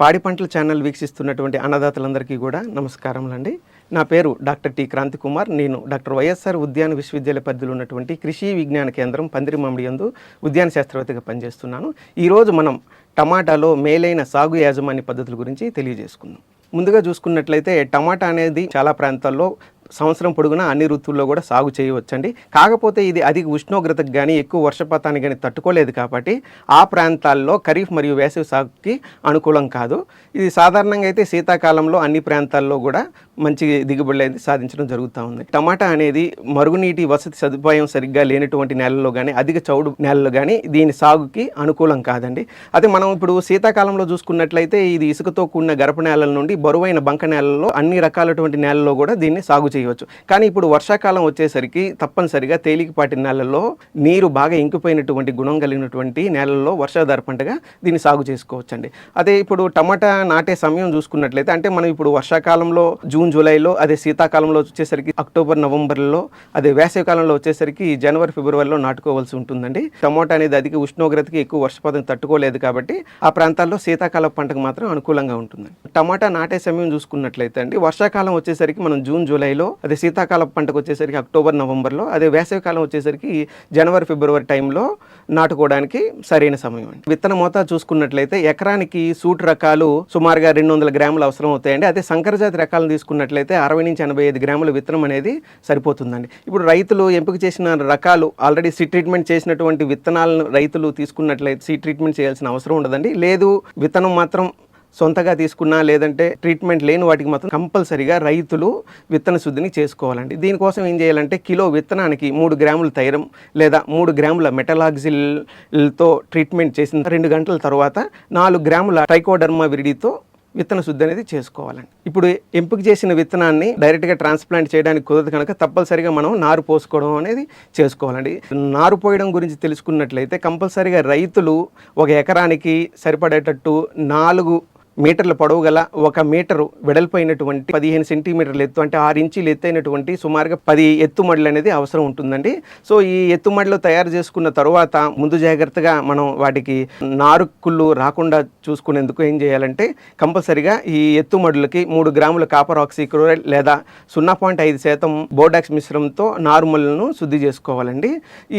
పాడి పంటల ఛానల్ వీక్షిస్తున్నటువంటి అన్నదాతలందరికీ కూడా నమస్కారములండి. నా పేరు డాక్టర్ టి క్రాంతి కుమార్ నేను డాక్టర్ వైఎస్ఆర్ ఉద్యాన విశ్వవిద్యాలయ పరిధిలో ఉన్నటువంటి కృషి విజ్ఞాన కేంద్రం పందిరిమామిడి యందు ఉద్యాన శాస్త్రవేత్తగా పనిచేస్తున్నాను. ఈరోజు మనం టమాటాలో మేలైన సాగు యాజమాన్య పద్ధతుల గురించి తెలియజేసుకుందాం. ముందుగా చూసుకున్నట్లయితే టమాటా అనేది చాలా ప్రాంతాల్లో సంవత్సరం పొడుగునా అన్ని ఋతువుల్లో కూడా సాగు చేయవచ్చండి. కాకపోతే ఇది అధిక ఉష్ణోగ్రతకు కానీ ఎక్కువ వర్షపాతానికి కానీ తట్టుకోలేదు కాబట్టి ఆ ప్రాంతాల్లో ఖరీఫ్ మరియు వేసవి సాగుకి అనుకూలం కాదు. ఇది సాధారణంగా అయితే శీతాకాలంలో అన్ని ప్రాంతాల్లో కూడా మంచి దిగుబడులు అయితే సాధించడం జరుగుతూ ఉంది. టమాటా అనేది మరుగునీటి వసతి సదుపాయం సరిగ్గా లేనటువంటి నేలల్లో కానీ అధిక చౌడు నేలల్లో కానీ దీని సాగుకి అనుకూలం కాదండి. అదే మనం ఇప్పుడు శీతాకాలంలో చూసుకున్నట్లయితే ఇది ఇసుకతో కూడిన గరప నేలల నుండి బరువైన బంక నేలల్లో అన్ని రకాలటువంటి నేలల్లో కూడా దీన్ని సాగు చేయవచ్చు. కానీ ఇప్పుడు వర్షాకాలం వచ్చేసరికి తప్పనిసరిగా తేలికపాటి నేలల్లో నీరు బాగా ఇంకిపోయినటువంటి గుణం కలిగినటువంటి నేలల్లో వర్షాధార పంటగా దీన్ని సాగు చేసుకోవచ్చండి. అదే ఇప్పుడు టమాటా నాటే సమయం చూసుకున్నట్లయితే అంటే మనం ఇప్పుడు వర్షాకాలంలో జూన్ జూలైలో అదే శీతాకాలంలో వచ్చేసరికి అక్టోబర్ నవంబర్లో అదే వేసవి కాలంలో వచ్చేసరికి జనవరి ఫిబ్రవరిలో నాటుకోవాల్సి ఉంటుందండి. టమోటా అనేది అధిక ఉష్ణోగ్రతకి ఎక్కువ వర్షపాతం తట్టుకోలేదు కాబట్టి ఆ ప్రాంతాల్లో శీతాకాల పంటకు మాత్రం అనుకూలంగా ఉంటుంది టమాటా నాటే సమయం చూసుకున్నట్లయితే అండి వర్షాకాలం వచ్చేసరికి మనం జూన్ జూలైలో అదే శీతాకాలం పంటకు వచ్చేసరికి అక్టోబర్ నవంబర్లో అదే వేసవికాలం వచ్చేసరికి జనవరి ఫిబ్రవరి టైంలో నాటుకోవడానికి సరైన సమయం అండి. విత్తన మోతాదు చూసుకున్నట్లయితే ఎకరానికి సూట్ రకాలు సుమారుగా రెండు వందల గ్రాములు అవసరం అవుతాయండి. అదే సంకరజాతి రకాలను తీసుకున్నట్లయితే అరవై నుంచి ఎనభై ఐదు గ్రాముల విత్తనం అనేది సరిపోతుందండి. ఇప్పుడు రైతులు ఎంపిక చేసిన రకాలు ఆల్రెడీ సీ ట్రీట్మెంట్ చేసినటువంటి విత్తనాలను రైతులు తీసుకున్నట్లయితే సీ ట్రీట్మెంట్ చేయాల్సిన అవసరం ఉండదండి. లేదు విత్తనం మాత్రం సొంతగా తీసుకున్నా లేదంటే ట్రీట్మెంట్ లేని వాటికి మాత్రం కంపల్సరీగా రైతులు విత్తన శుద్ధిని చేసుకోవాలండి. దీనికోసం ఏం చేయాలంటే కిలో విత్తనానికి మూడు గ్రాముల తైరం లేదా మూడు గ్రాముల మెటలాగ్జిల్తో ట్రీట్మెంట్ చేసిన రెండు గంటల తర్వాత నాలుగు గ్రాముల ట్రైకోడర్మా విరిడితో విత్తన శుద్ధి అనేది చేసుకోవాలండి. ఇప్పుడు ఎంపిక చేసిన విత్తనాన్ని డైరెక్ట్గా ట్రాన్స్ప్లాంట్ చేయడానికి కుదరదు కనుక తప్పనిసరిగా మనం నారు పోసుకోవడం అనేది చేసుకోవాలండి. నారు పోయడం గురించి తెలుసుకున్నట్లయితే కంపల్సరిగా రైతులు ఒక ఎకరానికి సరిపడేటట్టు నాలుగు మీటర్ల పొడవు గల ఒక మీటరు వెడల్పోయినటువంటి పదిహేను సెంటీమీటర్ల ఎత్తు అంటే ఆరు ఇంచీలు ఎత్తైనటువంటి సుమారుగా పది ఎత్తుమడులు అనేది అవసరం ఉంటుందండి. సో ఈ ఎత్తుమడులు తయారు చేసుకున్న తరువాత ముందు జాగ్రత్తగా మనం వాటికి నారుకుళ్ళు రాకుండా చూసుకునేందుకు ఏం చేయాలంటే కంపల్సరిగా ఈ ఎత్తుమడులకి మూడు గ్రాముల కాపర్ ఆక్సిక్లోరైడ్ లేదా సున్నా పాయింట్ ఐదు శాతం బోర్డాక్స్ మిశ్రమంతో నారుమడులను శుద్ధి చేసుకోవాలండి.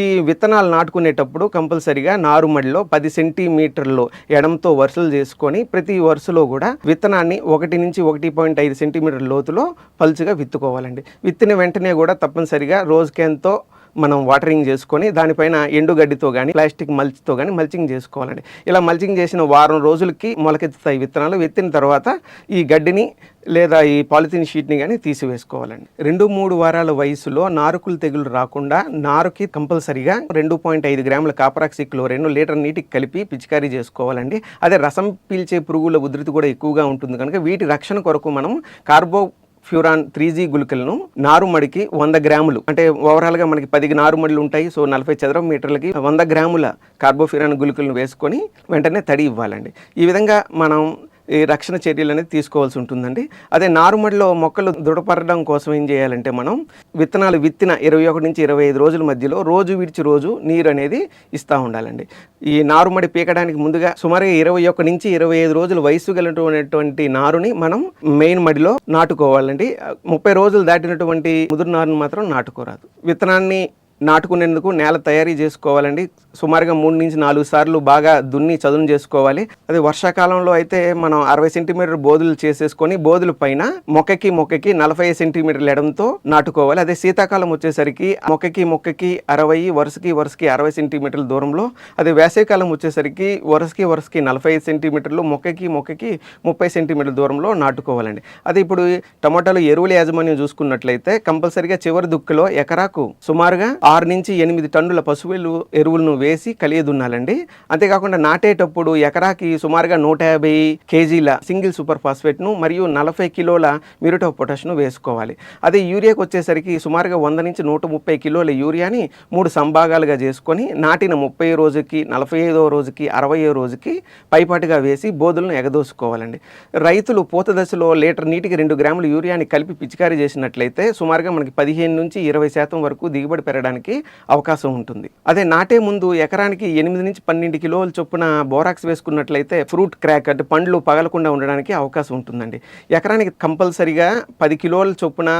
ఈ విత్తనాలు నాటుకునేటప్పుడు కంపల్సరిగా నారుమడిలో పది సెంటీమీటర్లు ఎడంతో వరుసలు చేసుకొని ప్రతి వరుసలో కూడా విత్తనాన్ని ఒకటి నుంచి ఒకటి పాయింట్ ఐదు సెంటీమీటర్ లోతులో పలుచగా విత్తుకోవాలండి. విత్తిన వెంటనే కూడా తప్పనిసరిగా రోజుకెంతో మనం వాటరింగ్ చేసుకొని దానిపైన ఎండుగడ్డితో కానీ ప్లాస్టిక్ మల్చితో కానీ మల్చింగ్ చేసుకోవాలండి. ఇలా మల్చింగ్ చేసిన వారం రోజులకి మొలకెత్తుతాయి విత్తనాలు. విత్తిన తర్వాత ఈ గడ్డిని లేదా ఈ పాలిథిన్ షీట్ని కానీ తీసివేసుకోవాలండి. రెండు మూడు వారాల వయసులో నారుకులు తెగులు రాకుండా నారుకి కంపల్సరిగా రెండు పాయింట్ ఐదు గ్రాముల కాపరాక్సి క్లోరైన్ లీటర్ నీటికి కలిపి పిచికారీ చేసుకోవాలండి. అదే రసం పీల్చే పురుగుల ఉధృతి కూడా ఎక్కువగా ఉంటుంది కనుక వీటి రక్షణ కొరకు మనం కార్బో ఫ్యూరాన్ త్రీ జీ గుళికలను నారుమడికి వంద గ్రాములు. అంటే ఓవరాల్గా మనకి పది నారుమడులు ఉంటాయి. సో నలభై చదరపు మీటర్లకి వంద గ్రాముల కార్బోఫ్యూరాన్ గుళికలను వేసుకొని వెంటనే తడి ఇవ్వాలండి. ఈ విధంగా మనం ఈ రక్షణ చర్యలు అనేది తీసుకోవాల్సి ఉంటుందండి. అదే నారుమడిలో మొక్కలు దృఢపడడం కోసం ఏం చేయాలంటే మనం విత్తనాలు విత్తిన ఇరవై ఒకటి నుంచి ఇరవై ఐదు రోజుల మధ్యలో రోజు విడిచి రోజు నీరు అనేది ఇస్తూ ఉండాలండి. ఈ నారుమడి పీకడానికి ముందుగా సుమారుగా ఇరవై ఒక నుంచి ఇరవై ఐదు రోజుల వయసు కలిగినటువంటి నారుని మనం మెయిన్ మడిలో నాటుకోవాలండి. ముప్పై రోజులు దాటినటువంటి ముదురు నారుని మాత్రం నాటుకోరాదు. విత్తనాన్ని నాటుకునేందుకు నేల తయారీ చేసుకోవాలండి. సుమారుగా మూడు నుంచి నాలుగు సార్లు బాగా దున్ని చదును చేసుకోవాలి. అదే వర్షాకాలంలో అయితే మనం అరవై సెంటీమీటర్ బోధులు చేసేసుకొని బోధుల పైన మొక్కకి మొక్కకి నలభై సెంటీమీటర్ల ఎడంతో నాటుకోవాలి. అదే శీతాకాలం వచ్చేసరికి మొక్కకి మొక్కకి అరవై వరుసకి వరుసకి అరవై సెంటీమీటర్ల దూరంలో అదే వేసవికాలం వచ్చేసరికి వరుసకి వరుసకి నలభై సెంటీమీటర్లు మొక్కకి మొక్కకి ముప్పై సెంటీమీటర్ల దూరంలో నాటుకోవాలండి. అదే ఇప్పుడు టమాటాలు ఎరువుల యాజమాన్యం చూసుకున్నట్లయితే కంపల్సరిగా చివరి దుక్కులో ఎకరాకు సుమారుగా ఆరు నుంచి ఎనిమిది టన్నుల పశువులు ఎరువులను వేసి కలియదున్నాలండి. అంతేకాకుండా నాటేటప్పుడు ఎకరాకి సుమారుగా నూట యాభై కేజీల సింగిల్ సూపర్ ఫాస్ఫేట్ను మరియు నలభై కిలోల మ్యూరిటో పొటాష్ను వేసుకోవాలి. అదే యూరియాకి వచ్చేసరికి సుమారుగా వంద నుంచి నూట ముప్పై కిలోల యూరియాని మూడు సంభాగాలుగా చేసుకొని నాటిన ముప్పై రోజుకి నలభై ఐదో రోజుకి అరవై రోజుకి పైపాటుగా వేసి బోధులను ఎగదోసుకోవాలండి. రైతులు పూత దశలో లీటర్ నీటికి రెండు గ్రాముల యూరియాని కలిపి పిచికారీ చేసినట్లయితే సుమారుగా మనకి పదిహేను నుంచి ఇరవై శాతం వరకు దిగుబడి పెరగడానికి రావడానికి అవకాశం ఉంటుంది. అదే నాటే ముందు ఎకరానికి ఎనిమిది నుంచి పన్నెండు కిలోల చొప్పున బోరాక్స్ వేసుకున్నట్లయితే ఫ్రూట్ క్రాక్ అంటే పండ్లు పగలకుండా ఉండడానికి అవకాశం ఉంటుందండి. ఎకరానికి కంపల్సరిగా పది కిలోల చొప్పున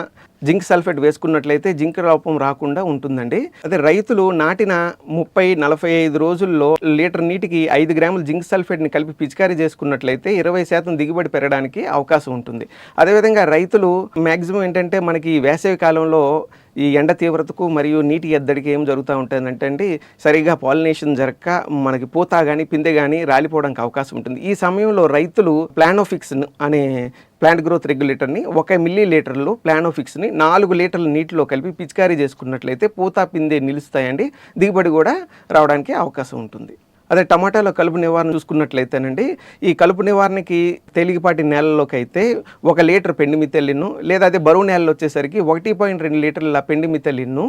జింక్ సల్ఫేట్ వేసుకున్నట్లయితే జింక్ లోపం రాకుండా ఉంటుందండి. అదే రైతులు నాటిన ముప్పై నలభై ఐదు రోజుల్లో లీటర్ నీటికి ఐదు గ్రాముల జింక్ సల్ఫేట్ని కలిపి పిచికారీ చేసుకున్నట్లయితే ఇరవై శాతం దిగుబడి పెరగడానికి అవకాశం ఉంటుంది. అదేవిధంగా రైతులు మ్యాక్సిమం ఏంటంటే మనకి వేసవి కాలంలో ఈ ఎండ తీవ్రతకు మరియు నీటి ఎద్దడికి ఏం జరుగుతూ ఉంటుందంటే అండి సరిగా పాలినేషన్ జరగక మనకి పూత కానీ పిందె కానీ రాలిపోవడానికి అవకాశం ఉంటుంది. ఈ సమయంలో రైతులు ప్లానోఫిక్స్ అనే ప్లాంట్ గ్రోత్ రెగ్యులేటర్ని ఒక మిల్లీ లీటర్లో ప్లానోఫిక్స్ని నాలుగు లీటర్ల నీటిలో కలిపి పిచికారీ చేసుకున్నట్లయితే పూత పిందె నిలుస్తాయండి. దిగుబడి కూడా రావడానికి అవకాశం ఉంటుంది. అదే టమాటాలో కలుపు నివారణ చూసుకున్నట్లయితేనండి ఈ కలుపు నివారణకి తేలికపాటి నేలలోకి అయితే ఒక లీటర్ పెండి మితెల్లిను లేదా అదే బరువు నేలలో వచ్చేసరికి ఒకటి పాయింట్ రెండు లీటర్ల పెండి మితెల్లిను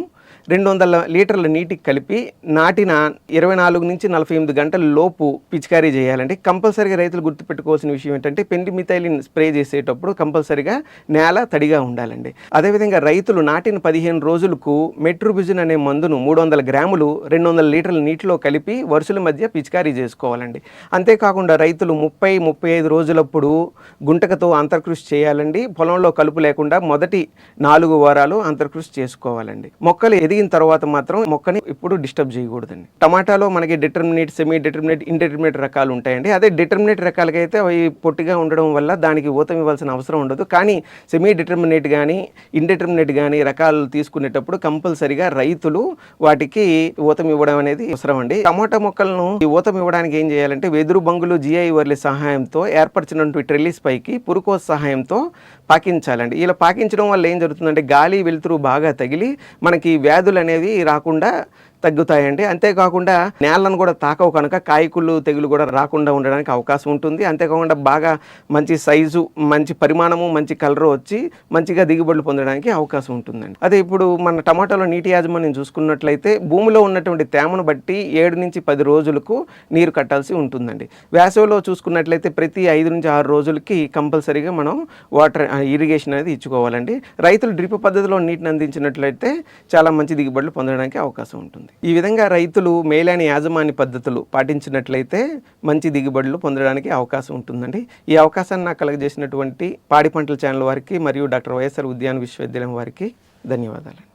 రెండు వందల లీటర్ల నీటికి కలిపి నాటిన ఇరవై నాలుగు నుంచి నలభై ఎనిమిది గంటల లోపు పిచికారీ చేయాలండి కంపల్సరీగా రైతులు గుర్తుపెట్టుకోవాల్సిన విషయం ఏంటంటే పెండి మిథైలిన్ స్ప్రే చేసేటప్పుడు కంపల్సరీగా నేల తడిగా ఉండాలండి. అదేవిధంగా రైతులు నాటిన పదిహేను రోజులకు మెట్రోబిజిన్ అనే మందును మూడు వందల గ్రాములు రెండు వందల లీటర్ల నీటిలో కలిపి వరుసల మధ్య పిచికారీ చేసుకోవాలండి. అంతేకాకుండా రైతులు ముప్పై ముప్పై ఐదు రోజులప్పుడు గుంటకతో అంతర్కృషి చేయాలండి. పొలంలో కలుపు లేకుండా మొదటి నాలుగు వారాలు అంతర్కృషి చేసుకోవాలండి. మొక్కలు ఎదిగిన తర్వాత మాత్రం మొక్కని ఇప్పుడు డిస్టర్బ్ చేయకూడదండి. టమాటాలో మనకి డిటర్మినేట్ సెమీ డిటర్మినేట్ ఇండిటర్మినేట్ రకాలు ఉంటాయండి. అదే డిటర్మినేట్ రకాలకైతే అవి పొట్టిగా ఉండడం వల్ల దానికి ఊతం ఇవ్వాల్సిన అవసరం ఉండదు. కానీ సెమీ డిటర్మినేట్ కానీ ఇండిటర్మినేట్ కానీ రకాలు తీసుకునేటప్పుడు కంపల్సరిగా రైతులు వాటికి ఊతం ఇవ్వడం అనేది అవసరం అండి. టమాటా మొక్కలను ఈ ఊతం ఇవ్వడానికి ఏం చేయాలంటే వెదురు బంగులు జిఐ వర్లి సహాయంతో ఏర్పరిచినటువంటి ట్రెల్లిస్ పైకి పురుకోస్ సహాయంతో పాకించాలండి. ఇలా పాకించడం వల్ల ఏం జరుగుతుందంటే గాలి వెలుతురు బాగా తగిలి మనకి వ్యాధులు అనేవి రాకుండా తగ్గుతాయండి. అంతేకాకుండా నేలను కూడా తాకవు కనుక కాయకుళ్ళు తెగులు కూడా రాకుండా ఉండడానికి అవకాశం ఉంటుంది. అంతేకాకుండా బాగా మంచి సైజు మంచి పరిమాణము మంచి కలర్ వచ్చి మంచిగా దిగుబడులు పొందడానికి అవకాశం ఉంటుందండి. అదే ఇప్పుడు మన టమాటాలో నీటి యాజమాన్యం చూసుకున్నట్లయితే భూమిలో ఉన్నటువంటి తేమను బట్టి ఏడు నుంచి పది రోజులకు నీరు కట్టాల్సి ఉంటుందండి. వేసవిలో చూసుకున్నట్లయితే ప్రతి ఐదు నుంచి ఆరు రోజులకి కంపల్సరీగా మనం వాటర్ ఇరిగేషన్ అనేది ఇచ్చుకోవాలండి. రైతులు డ్రిప్ పద్ధతిలో నీటిని అందించినట్లయితే చాలా మంచి దిగుబడులు పొందడానికి అవకాశం ఉంటుంది. ఉంటుంది ఈ విధంగా రైతులు మేలైన యాజమాన్య పద్ధతులు పాటించినట్లయితే మంచి దిగుబడులు పొందడానికి అవకాశం ఉంటుందండి. ఈ అవకాశాన్ని నాకు కలగజేసినటువంటి పాడి పంటల ఛానల్ వారికి మరియు డాక్టర్ వైఎస్ఆర్ ఉద్యాన విశ్వవిద్యాలయం వారికి ధన్యవాదాలు.